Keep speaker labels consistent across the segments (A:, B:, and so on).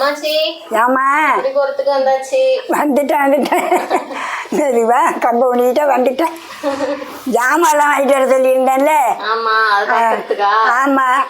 A: வந்தாச்சு.
B: வந்துட்டேன் வந்துட்டேன். சரிவா கம்ப பண்ணிக்கிட்ட வந்துட்டேன். ஜாமான்லாம் வாங்கிட்டு வர சொல்லியிருந்தேன்ல?
A: ஆமா அது பாக்கிறதுக்கா?
B: ஆமாம்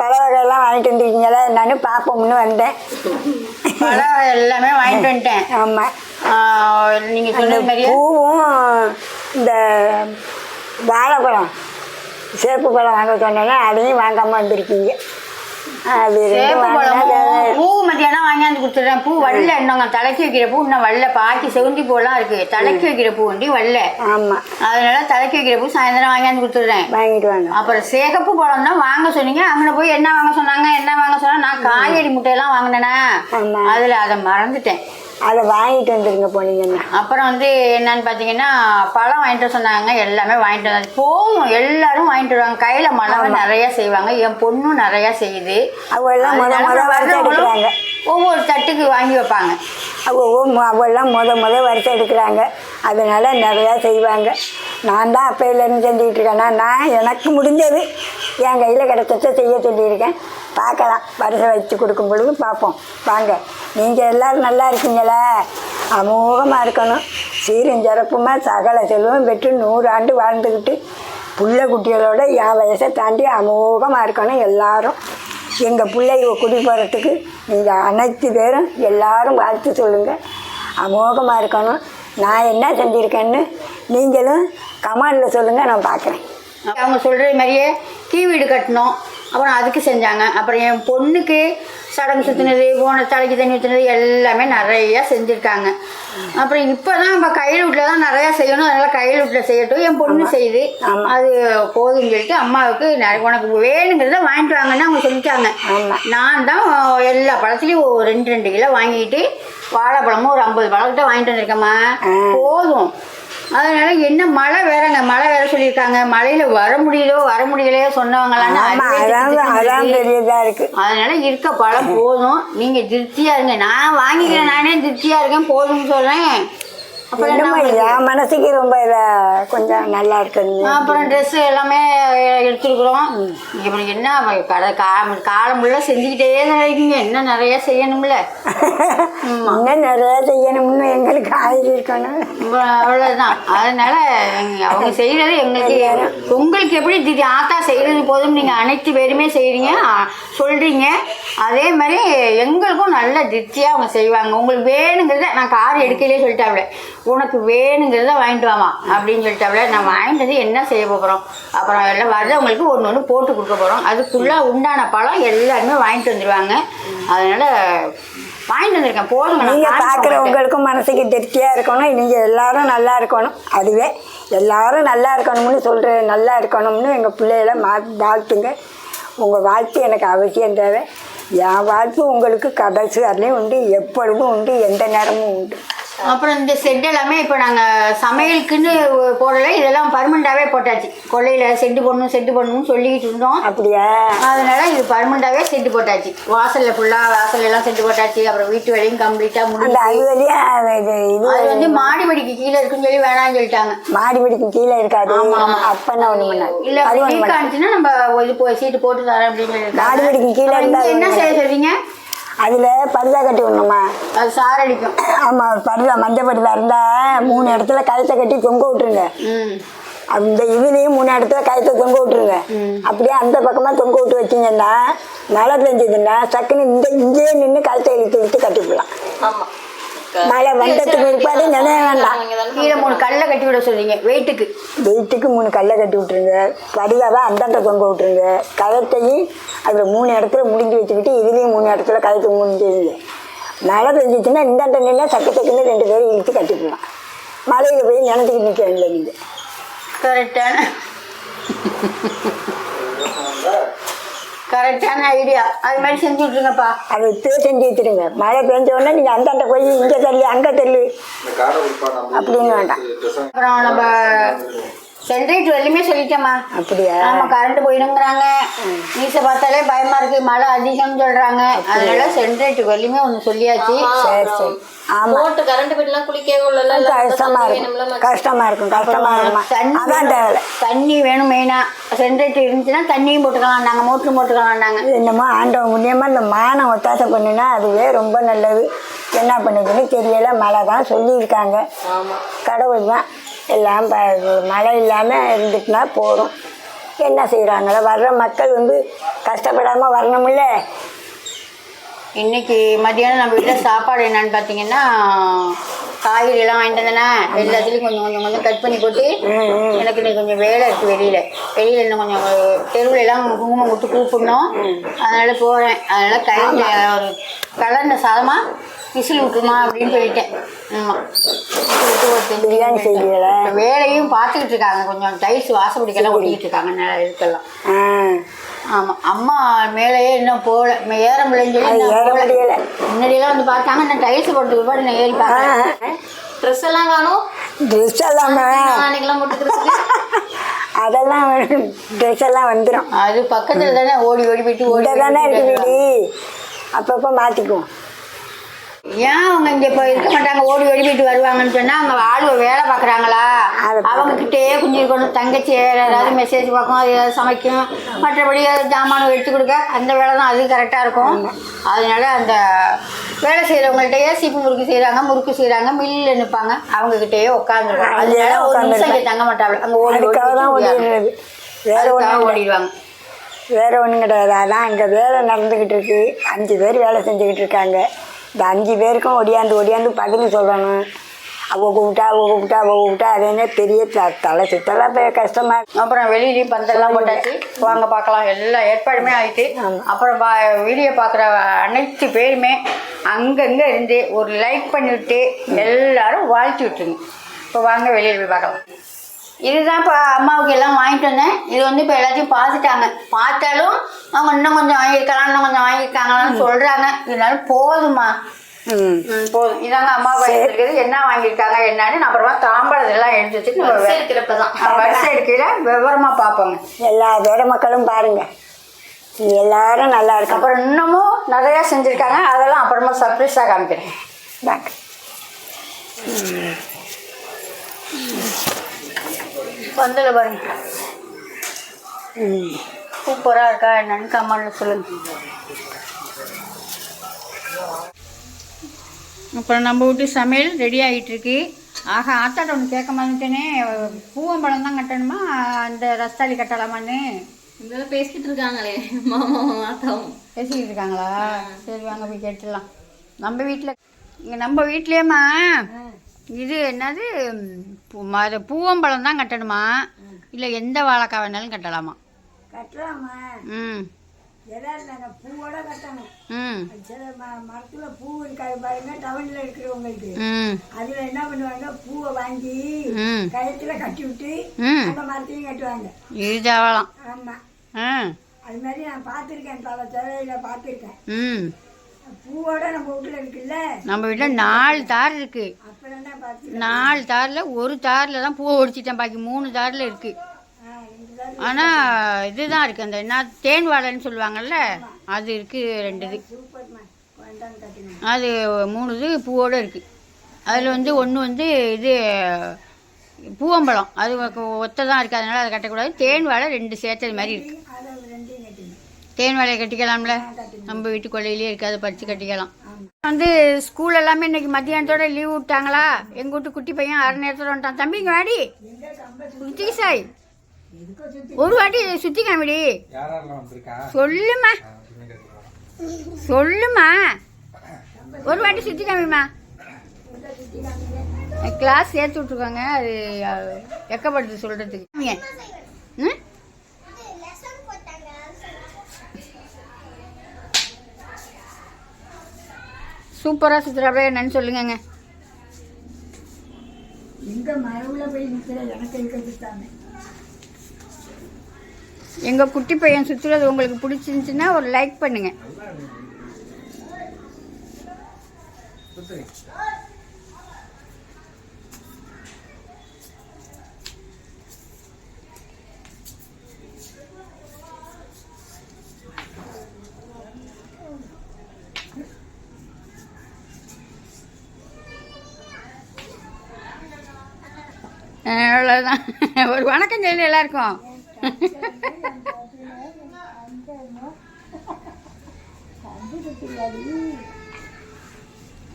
B: பழ வகையெல்லாம் வாங்கிட்டு வந்துருக்கீங்களா என்னன்னு பார்ப்போம்னு வந்தேன்.
C: பழம் எல்லாமே வாங்கிட்டு வந்துட்டேன்.
B: ஆமாம்
C: ஆஹ் நீங்க சொன்ன
B: பூவும் இந்த வாழைப்பழம் சேப்பு பழம் வாங்க சொன்னேன்னா அதையும் வாங்காமல் வந்திருக்கீங்க.
C: சேப்பு பழமும். பூ மத்தியானம் வாங்கியாந்து கொடுத்துட்றேன். பூ வல்ல இன்னுங்க தலைக்கு வைக்கிற பூ இன்னும் வல்ல. பாக்கி செவந்தி பூலாம் இருக்கு. தலைக்கு வைக்கிற பூ வண்டி வல்ல.
B: ஆமாம்
C: அதனால தலைக்கு வைக்கிற பூ சாயந்தரம் வாங்கியாந்து கொடுத்துட்றேன்.
B: வாங்கிட்டு வாங்க.
C: அப்புறம் சேகப்பு பழம் தான் வாங்க சொன்னீங்க. அங்கே போய் என்ன வாங்க சொன்னாங்க என்ன வாங்க சொன்னா நான் காய்கறி முட்டையெல்லாம் வாங்கினேனா.
B: ஆமா.
C: அதில் அதை மறந்துட்டேன்.
B: அதை வாங்கிட்டு வந்துருங்க போனீங்கன்னா
C: அப்புறம் வந்து என்னன்னு பார்த்தீங்கன்னா பழம் வாங்கிட்டு சொன்னாங்க எல்லாமே வாங்கிட்டு வந்தாங்க. போகும் எல்லாரும் வாங்கிட்டு வருவாங்க. கையில் மலவை நிறைய செய்வாங்க. என் பொண்ணும் நிறைய செய்யுது.
B: அவெல்லாம் முத முத வறுத்து
C: வர்றவங்களும்
B: எடுக்கிறாங்க.
C: ஒவ்வொரு தட்டுக்கு வாங்கி வைப்பாங்க.
B: அவ அவெல்லாம் முத முத வறுத்து எடுக்கிறாங்க. அதனால நிறையா செய்வாங்க. நான் தான் அப்பையிலேருந்து செஞ்சுக்கிட்டு இருக்கேன். நான் நான் எனக்கு முடிஞ்சது. என் கையில் கிடைச்சத செய்ய சொல்லியிருக்கேன். பார்க்கலாம். வருஷம் வச்சு கொடுக்கும் பொழுது பார்ப்போம். வாங்க. நீங்கள் எல்லோரும் நல்லா இருக்கீங்களா? அமோகமாக இருக்கணும். சீரும் சிறப்புமா சகல செல்வம் பெற்று நூறு ஆண்டு வாழ்ந்துக்கிட்டு புள்ள குட்டிகளோட என் வயசை தாண்டி அமோகமாக இருக்கணும் எல்லாரும். எங்கள் பிள்ளைய குடி போகிறதுக்கு நீங்கள் அனைத்து பேரும் எல்லாரும் வாழ்த்து சொல்லுங்கள் அமோகமாக இருக்கணும். நான் என்ன செஞ்சுருக்கேன்னு நீங்களும் கமாண்டில் சொல்லுங்கள் நான் பார்க்குறேன்.
C: அவங்க சொல்கிற மாதிரியே கீ வீடு கட்டணும். அப்புறம் அதுக்கு செஞ்சாங்க. அப்புறம் என் பொண்ணுக்கு சடங்கு சுற்றினது போன தலைக்கு தண்ணி ஊற்றுனது எல்லாமே நிறையா செஞ்சுருக்காங்க. அப்புறம் இப்போ தான் நம்ம கையில் வீட்டில் தான் நிறையா செய்யணும். அதனால் கையில் வீட்டில் செய்யட்டும். என் பொண்ணு செய்யுது அது போதும்னு சொல்லிட்டு அம்மாவுக்கு நிறைய உனக்கு வேணுங்கிறத வாங்கிட்டு வாங்கன்னு அவங்க சொல்லிட்டாங்க. நான் தான் எல்லா பழத்துலேயும் ரெண்டு ரெண்டு கிலோ வாங்கிட்டு வாழைப்பழமும் ஒரு ஐம்பது பழக்கிட்ட வாங்கிட்டு வந்திருக்கேம்மா. போதும். அதனால என்ன மழை வேறங்க மழை வேற சொல்லியிருக்காங்க. மழையில வர முடியுதோ வர முடியலையோ சொன்னவங்களான்னு அதனால இருக்க பழம் போதும். நீங்க திருப்தியா இருங்க. நான் வாங்கிக்கிறேன் நானே திருப்தியா இருக்கேன் போதும்னு சொல்றேன். அப்புறம்
B: மனசுக்கு ரொம்ப கொஞ்சம் நல்லா இருக்குன்னு.
C: அப்புறம் ட்ரெஸ் எல்லாமே எடுத்துருக்குறோம். இப்படி என்ன கடை கா காலம் ஃபுல்லாக செஞ்சுக்கிட்டே தான் இருக்கீங்க. இன்னும் நிறைய செய்யணும்ல.
B: இன்னும் நிறையா செய்யணும்னு எங்களுக்கு காய்கறி இருக்கணும்
C: அவ்வ- அதனால அவங்க செய்யறது எங்களுக்கு உங்களுக்கு எப்படி திடீர் ஆத்தா செய்யறது போதும் நீங்க அனைத்து பேருமே செய்கிறீங்க சொல்கிறீங்க சொல்றீங்க. அதே மாதிரி எங்களுக்கும் நல்ல திருப்தியா அவங்க செய்வாங்க. உங்களுக்கு வேணுங்கிறத நான் கார் எடுக்கலே சொல்லிட்டாவில உனக்கு வேணுங்கிறத வாங்கிட்டு வாமா அப்படின்னு சொல்லிட்டாவில நான் வாங்கிட்டு வந்து என்ன செய்ய போகிறோம் அப்புறம் எல்லாம் வர்றவங்களுக்கு ஒன்று ஒன்று போட்டு கொடுக்க போகிறோம் அதுக்குள்ள உண்டான பழம் எல்லாருமே வாங்கிட்டு வந்துடுவாங்க அதனால வாங்கிட்டு வந்திருக்கேன். போதுங்க உங்களுக்கு.
B: பார்க்குறவங்களுக்கும் மனசுக்கு திருப்தியாக இருக்கணும். நீங்கள் எல்லாரும் நல்லா இருக்கணும். அதுவே எல்லாரும் நல்லா இருக்கணும்னு சொல்கிற நல்லா இருக்கணும்னு எங்கள் பிள்ளைகளை மா வாழ்த்துங்க. உங்கள் வாழ்த்து எனக்கு அவசியம் தேவை. என் வாழ்த்து உங்களுக்கு கடைசி வரலையும் உண்டு எப்பொழுதும் உண்டு எந்த நேரமும் உண்டு.
C: அப்புறம் இந்த செட் எல்லாமே இப்போ நாங்கள் சமையலுக்குன்னு போடலை இதெல்லாம் பர்மனண்டாகவே போட்டாச்சு. கொல்லையில் செட்டு போடணும் செட்டு போடணும்னு சொல்லிக்கிட்டு இருந்தோம்.
B: அப்படியா?
C: அதனால இது பர்மனண்டாகவே செட்டு போட்டாச்சு. வாசலில் ஃபுல்லாக வாசல் எல்லாம் செட்டு போட்டாச்சு. அப்புறம் வீட்டு வேலையும் கம்ப்ளீட்டாக முடிஞ்சு
B: அது
C: வந்து மாடி படிக்கு கீழே இருக்குன்னு சொல்லி வேணாம்னு சொல்லிட்டாங்க.
B: மாடி பிடிக்கு கீழே இருக்காது. அப்பன்னா ஒன்று
C: இல்லை
B: அது ஒன்று
C: வீக்
B: பண்ணாது
C: ஆனிச்சுன்னா நம்ம இது போய் சீட்டு போட்டு தரேன் அப்படின்னு
B: மாடி படிக்கு கீழே
C: என்ன செய்ய சொல்றீங்க?
B: அதில் பரிதா கட்டி விடணுமா?
C: அது சாரடிக்கும்
B: ஆமாம் பரிதா மஞ்சள் பரிதா இருந்தால் மூணு இடத்துல கழுத்தை கட்டி தொங்க விட்டுருங்க.
C: ம்.
B: அந்த இதுலேயும் மூணு இடத்துல கழுத்தை தொங்க விட்டுருங்க. அப்படியே அந்த பக்கமாக தொங்க விட்டு வச்சிங்கன்னா மழை பெஞ்சதுன்னா டக்குன்னு இந்த இங்கேயே நின்று கழுத்தை இழுத்து இழுத்து கட்டிவிடலாம்
A: ஆமா.
B: மழை வந்ததுக்கு பிற்பாடு நினைய வேண்டாம்.
C: கீழே மூணு கல்லை கட்டி விட சொல்றீங்க. வெயிட்டுக்கு
B: வெயிட்டுக்கு மூணு கல்லை கட்டி விட்டுருங்க. பரிதாவை அந்தாண்ட தொங்க விட்டுருங்க. கழுத்தையும் அதில் மூணு இடத்துல முடிஞ்சு வச்சுக்கிட்டு இதுலேயும் மூணு இடத்துல கழுத்து முடிஞ்சுருங்க மழை பெஞ்சிச்சுன்னா இந்தாண்ட நின்னா சக்கு சக்குன்னு ரெண்டு பேரும் இழுத்து கட்டிக்கலாம் மழையில் போய் நினச்சிக்கிட்டு நிற்க வேண்டிய நீங்கள்
C: கரெக்டான கரெக்டான ஐடியா அது மாதிரி செஞ்சு விட்ருங்கப்பா
B: அதை இப்பயே செஞ்சு வச்சுருங்க. மழை பெஞ்ச உடனே நீங்கள் அந்தாண்ட போய் இங்கே தள்ளி அங்கே தள்ளி. அப்படின்னு வேண்டாம்.
C: அப்புறம் நம்ம சென்ட்ரேட் வரலையுமே சொல்லிட்டேம்மா.
B: அப்படியா?
C: ஆமா கரண்ட் போயிடுங்கிறாங்க. நியூஸை பார்த்தாலே பயமா இருக்கு. மழை அதிகம்னு சொல்றாங்க. அதனால சென்ட்ரேட் வரலையுமே ஒன்று சொல்லியாச்சு.
B: சரி சரி. ஆமா.
A: போட்டு கரண்ட் பில்லாம் குளிக்கவே உள்ள
B: கஷ்டமா இருக்கும். கஷ்டமா இருக்கும் கஷ்டமா இருக்குமா
C: தண்ணி
B: அதான் தேவை
C: தண்ணி வேணும் மெயினா சென்ட்ரேட் இருந்துச்சுன்னா தண்ணியும் போட்டுக்கலாம் மோட்ரு போட்டுக்கலாம் நாங்கள்
B: என்னமோ ஆண்டவன் முன்னியமாக இந்த மானம் ஒத்தாசை பண்ணுனா அதுவே ரொம்ப நல்லது. என்ன பண்ணுதுன்னு தெரியல. மழை தான் சொல்லியிருக்காங்க.
A: ஆமா.
B: கடவுள் தான் எல்லாம் ப- மழை இல்லாமல் இருந்துட்டுனா போதும். என்ன செய்கிறாங்களோ வர்ற மக்கள் வந்து கஷ்டப்படாமல் வரணும்ல?
C: இன்னைக்கு மத்தியானம் நம்ம வீட்டில் சாப்பாடு என்னன்னு பார்த்தீங்கன்னா காய்கறி எல்லாம் வாங்கிட்டு வந்தேனே எல்லாத்துலேயும் கொஞ்சம் கொஞ்சம் கொஞ்சம் கட் பண்ணி போட்டு எனக்கு இன்னைக்கு கொஞ்சம் வேலை இருக்குது வெளியில். வெளியில் இன்னும் கொஞ்சம் தெருவில் எல்லாம் குங்குமம் கொடுத்து கூப்பிடணும். அதனால் போகிறேன் அதனால் கையில் ஒரு கலர்ன சாதமாக விசில் விட்டுருமா அப்படின்னு சொல்லிட்டேன். ஆமாம்
B: பிரியாணி செய்வீங்களா?
C: வேலையும் பார்த்துக்கிட்டு இருக்காங்க. கொஞ்சம் டைல்ஸ் வாசப்படிக்கெல்லாம் ஒட்டிக்கிட்டு இருக்காங்க. நல்லா இதுக்கெல்லாம் ஆமாம் அம்மா மேலேயே இன்னும் போகல ஏற முடியலன்னு சொல்லி. முன்னாடியெல்லாம் வந்து பார்த்தாங்க நான் டைல்ஸ் போட்டு பாட்டு நான் ஏறி பார்த்தேன்
A: ட்ரெஸ் எல்லாம் காணும்.
B: ட்ரெஸ் எல்லாம்
A: அன்னைக்கெல்லாம் போட்டுக்கிறதுக்கு
B: அதெல்லாம் ட்ரெஸ் எல்லாம் வந்துடும்
C: அது பக்கத்தில் தானே ஓடி ஓடி போயிட்டு ஓடி
B: தானே
C: ஓடி
B: இருக்கு
C: போயிட்டு
B: வீடு அப்பப்போ மாற்றிக்குவோம்
C: ஏன் அவங்க இங்கே இப்போ இருக்க மாட்டாங்க? ஓடி ஓடி போயிட்டு வருவாங்கன்னு சொன்னால் அவங்க ஆளுவ வேலை பார்க்குறாங்களா
B: அது
C: அவங்க கிட்டே கொஞ்சம் இருக்கணும் தங்கச்சி ஏதாவது மெசேஜ் பார்க்கும் அது ஏதாவது சமைக்கும் மற்றபடி ஏதாவது ஜாமான் எடுத்து கொடுக்க அந்த வேலை தான் அது கரெக்டாக இருக்கும். அதனால அந்த வேலை செய்கிறவங்கள்ட்டயே சீப்பு முறுக்கு செய்கிறாங்க முறுக்கு செய்கிறாங்க மில்லில் நிற்பாங்க அவங்கக்கிட்டயே உட்காந்துருவாங்க அதனால ஒரு நிமிஷம் தங்க மாட்டாங்க அங்கே ஓடி
B: வேற ஒன்றும்
C: ஓடிடுவாங்க.
B: வேற ஒன்றும் கிடையாது. அதான் இங்கே வேலை நடந்துக்கிட்டு இருக்கு. அஞ்சு பேர் வேலை செஞ்சுக்கிட்டு இருக்காங்க. இந்த அஞ்சு பேருக்கும் ஒடியாந்து ஒடியாந்து பதில் சொல்லணும். அவ கூப்பிட்டா அவ கூப்பிட்டா அவ கூப்பிட்டா அது என்ன பெரிய த- தலை சுத்தலாம் கஷ்டமா.
C: அப்புறம் வெளியிலயும் பந்தெல்லாம் போட்டாச்சு. வாங்க பார்க்கலாம். எல்லா ஏற்பாடுமே ஆயிட்டு. அப்புறம் பா வீடியோ பார்க்குற அனைத்து பேருமே அங்கங்கே இருந்து ஒரு லைக் பண்ணிவிட்டு எல்லாரும் வாழ்த்தி விட்டுருங்க. இப்போ வாங்க வெளியில் போய் பார்க்கலாம். இதுதான் இப்போ அம்மாவுக்கு எல்லாம் வாங்கிட்டு வந்தேன். இது வந்து இப்போ எல்லாத்தையும் பார்த்துட்டாங்க. பார்த்தாலும் அவங்க இன்னும் கொஞ்சம் வாங்கியிருக்கலாம் இன்னும் கொஞ்சம் வாங்கியிருக்காங்களான்னு சொல்கிறாங்க இருந்தாலும் போதுமா போதும். இதாங்க அம்மா வாங்கியிருக்கிறது. என்ன வாங்கியிருக்காங்க என்னன்னு அப்புறமா தாம்பழத்தெல்லாம் எடுத்து வச்சுட்டு நம்ம வே-
A: இருக்கிறப்பதான்
C: ஆ, வரிசை எடுக்கையில விவரமா பார்ப்போங்க.
B: எல்லா பேர மக்களும் பாருங்க. எல்லாரும் நல்லா இருக்கும்
C: அப்புறம் இன்னமும் நிறைய செஞ்சுருக்காங்க. அதெல்லாம் அப்புறமா சர்ப்ரைஸாக காமிக்கிறேன்.
B: பாக்க
C: பந்தல பாருங்க. சூப்பராக இருக்கா என்னன்னு கமெண்ட்ல சொல்லுங்க. அப்புறம் நம்ம வீட்டு சமையல் ரெடி ஆகிட்டு இருக்கு ஆஹா ஆத்தாட்ட ஒன்று கேட்க மாட்டேனே பூவம்பழம் தான் கட்டணுமா? அந்த ரஸ்தாளி கட்டலாமான்னு.
A: இந்த பேசிக்கிட்டு இருக்காங்களே மாமா மாத்தாவும்
C: பேசிக்கிட்டு இருக்காங்களா? சரி வாங்க போய் கேட்டுடலாம். நம்ம வீட்டில் இங்கே நம்ம வீட்லேயேம்மா. இது என்னது? பூ- ம- பூவம்பழம் தான் கட்டணுமா? இல்லை எந்த வாழைக்காய் வேணாலும் கட்டலாமா?
B: கட்டலாமா?
C: ம்.
B: பூவோட கட்டணும்.
C: ம்.
B: சில ம மரத்தில் பூ இருக்காது பாருங்க டவுனில் இருக்கிறவங்களுக்கு.
C: ம்.
B: அதில் என்ன பண்ணுவாங்க? பூவை வாங்கி
C: ம்.
B: கயத்தில் கட்டி விட்டு
C: ம்.
B: அந்த மரத்தையும் கட்டுவாங்க.
C: இது தேவலாம்.
B: ஆமாம்
C: ம்
B: அது மாதிரி நான் பார்த்துருக்கேன் பல சேவையில் பார்த்துருக்கேன்.
C: ம்.
B: பூவோட நம்ம வீட்டில் இருக்குல்ல?
C: நம்ம வீட்டில் நாலு தார் இருக்கு. நாலு தாரில் ஒரு தாரில் தான் பூவை ஒடிச்சிட்டேன். பாக்கி மூணு தாரில் இருக்கு. ஆனால் இதுதான் இருக்குது அந்த என்ன தேன் வாழைன்னு சொல்லுவாங்கல்ல? அது இருக்குது ரெண்டு இது. அது மூணு இது பூவோடு இருக்குது அதில் வந்து ஒன்று வந்து இது பூவம்பழம். அது ஒத்த தான் இருக்குது அதனால் அதை கட்டக்கூடாது. தேன் வாழை ரெண்டு சேர்த்தது மாதிரி இருக்குது தேன் வாழையை கட்டிக்கலாம்ல. நம்ம வீட்டு கொள்ளையிலே இருக்குது பறித்து கட்டிக்கலாம். வந்து ஸ்கூல் எல்லாமே இன்னைக்கு மத்தியானத்தோட லீவ் விட்டாங்களா? எங்கள் வீட்டு குட்டி பையன் அரை நேரத்தோட வந்துட்டான். தம்பிங்க வாடி. சுத்தி சாய் ஒரு வாட்டி சுத்தி காமிடி. சொல்லுமா. சொல்லுமா. ஒரு வாட்டி சுத்தி காமிமா. கிளாஸ் சேர்த்து விட்ருக்காங்க அது அஹ், வெக்கப்படுது சொல்கிறதுக்கு ம்? சூப்பராக சுற்றுறாப்பே என்னன்னு சொல்லுங்கங்க.
B: எங்கே மரவில் போய் நிற்கிற எனக்கு இருக்கிறது தானே
C: எங்கள் குட்டி பையன் சுற்றுறது உங்களுக்கு பிடிச்சிருந்துச்சுன்னா ஒரு லைக் பண்ணுங்க. அவ்வளோதான் ஒரு வணக்கம் சொல்லு எல்லாருக்கும்.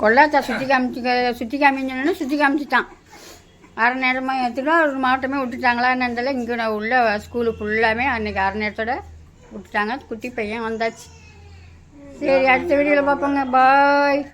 C: கொள்ளாத்தா சுற்றி காமிச்சு சுற்றி காமிச்சோன்னு சுற்றி காமிச்சிட்டான். அரை நேரமாக திருவாரூர் மாவட்டமே விட்டுட்டாங்களா என்னதில்ல இங்கே நான் உள்ள ஸ்கூலு ஃபுல்லாமே அன்றைக்கி அரை நேரத்தோட விட்டுட்டாங்க. குட்டி பையன் வந்தாச்சு. சரி அடுத்த வீடியோவில் பார்ப்போங்க. பாய்